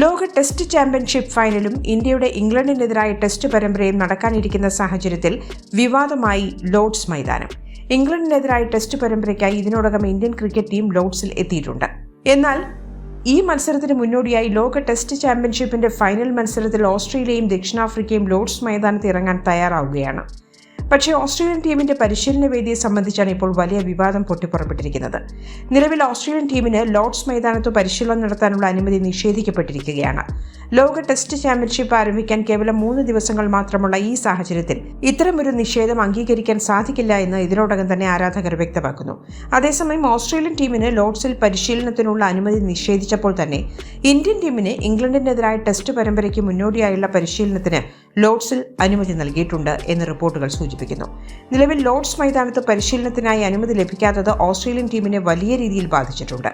ലോക test championship ഫൈനലും ഇന്ത്യയുടെ ഇംഗ്ലണ്ടിനെതിരായ ടെസ്റ്റ് പരമ്പരയും നടക്കാനിരിക്കുന്ന സാഹചര്യത്തിൽ വിവാദമായി ലോർഡ്സ് മൈതാനം. ഇംഗ്ലണ്ടിനെതിരായ ടെസ്റ്റ് പരമ്പരയ്ക്കായി ഇതിനോടകം ഇന്ത്യൻ ക്രിക്കറ്റ് ടീം ലോഡ്സിൽ എത്തിയിട്ടുണ്ട്. എന്നാൽ ഈ മത്സരത്തിന് മുന്നോടിയായി ലോക ടെസ്റ്റ് ചാമ്പ്യൻഷിപ്പിന്റെ ഫൈനൽ മത്സരത്തിൽ ഓസ്ട്രേലിയയും ദക്ഷിണാഫ്രിക്കയും ലോർഡ്സ് മൈതാനത്ത് ഇറങ്ങാൻ തയ്യാറാവുകയാണ്. പക്ഷേ ഓസ്ട്രേലിയൻ ടീമിന്റെ പരിശീലന വേദിയെ സംബന്ധിച്ചാണ് ഇപ്പോൾ വലിയ വിവാദം പൊട്ടിപ്പുറപ്പെട്ടിരിക്കുന്നത്. നിലവിൽ ഓസ്ട്രേലിയൻ ടീമിന് ലോർഡ്സ് മൈതാനത്ത് പരിശീലനം നടത്താനുള്ള അനുമതി നിഷേധിക്കപ്പെട്ടിരിക്കുകയാണ്. ലോക ടെസ്റ്റ് ചാമ്പ്യൻഷിപ്പ് ആരംഭിക്കാൻ കേവലം മൂന്ന് ദിവസങ്ങൾ മാത്രമുള്ള ഈ സാഹചര്യത്തിൽ ഇത്തരമൊരു നിഷേധം അംഗീകരിക്കാൻ സാധിക്കില്ല എന്ന് ഇതിനോടകം തന്നെ ആരാധകർ വ്യക്തമാക്കുന്നു. അതേസമയം ഓസ്ട്രേലിയൻ ടീമിന് ലോർഡ്സിൽ പരിശീലനത്തിനുള്ള അനുമതി നിഷേധിച്ചപ്പോൾ തന്നെ ഇന്ത്യൻ ടീമിന് ഇംഗ്ലണ്ടിനെതിരായ ടെസ്റ്റ് പരമ്പരയ്ക്ക് മുന്നോടിയായുള്ള പരിശീലനത്തിന് ലോർഡ്സിൽ അനുമതി നൽകിയിട്ടുണ്ട് എന്ന് റിപ്പോർട്ടുകൾ സൂചിപ്പിക്കുന്നു. നിലവിൽ ലോർഡ്സ് മൈതാനത്ത് പരിശീലനത്തിനായി അനുമതി ലഭിക്കാത്തത് ഓസ്ട്രേലിയൻ ടീമിനെ വലിയ രീതിയിൽ ബാധിച്ചിട്ടുണ്ട്.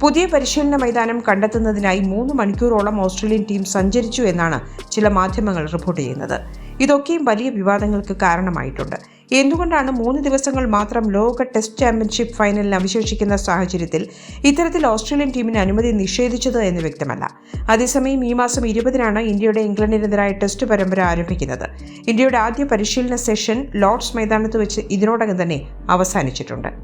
പുതിയ പരിശീലന മൈതാനം കണ്ടെത്തുന്നതിനായി മൂന്ന് മണിക്കൂറോളം ഓസ്ട്രേലിയൻ ടീം സഞ്ചരിച്ചു എന്നാണ് ചില മാധ്യമങ്ങൾ റിപ്പോർട്ട് ചെയ്യുന്നത്. ഇതൊക്കെയും വലിയ വിവാദങ്ങൾക്ക് കാരണമായിട്ടുണ്ട്. എന്തുകൊണ്ടാണ് മൂന്ന് ദിവസങ്ങൾ മാത്രം ലോക ടെസ്റ്റ് ചാമ്പ്യൻഷിപ്പ് ഫൈനലിന് അവശേഷിക്കുന്ന സാഹചര്യത്തിൽ ഇത്തരത്തിൽ ഓസ്ട്രേലിയൻ ടീമിന് അനുമതി നിഷേധിച്ചത് എന്ന് വ്യക്തമല്ല. അതേസമയം ഈ മാസം ഇരുപതിനാണ് ഇന്ത്യയുടെ ഇംഗ്ലണ്ടിനെതിരായ ടെസ്റ്റ് പരമ്പര ആരംഭിക്കുന്നത്. ഇന്ത്യയുടെ ആദ്യ പരിശീലന സെഷൻ ലോർഡ്സ് മൈതാനത്ത് വെച്ച് ഇതിനോടകം തന്നെ അവസാനിച്ചിട്ടുണ്ട്.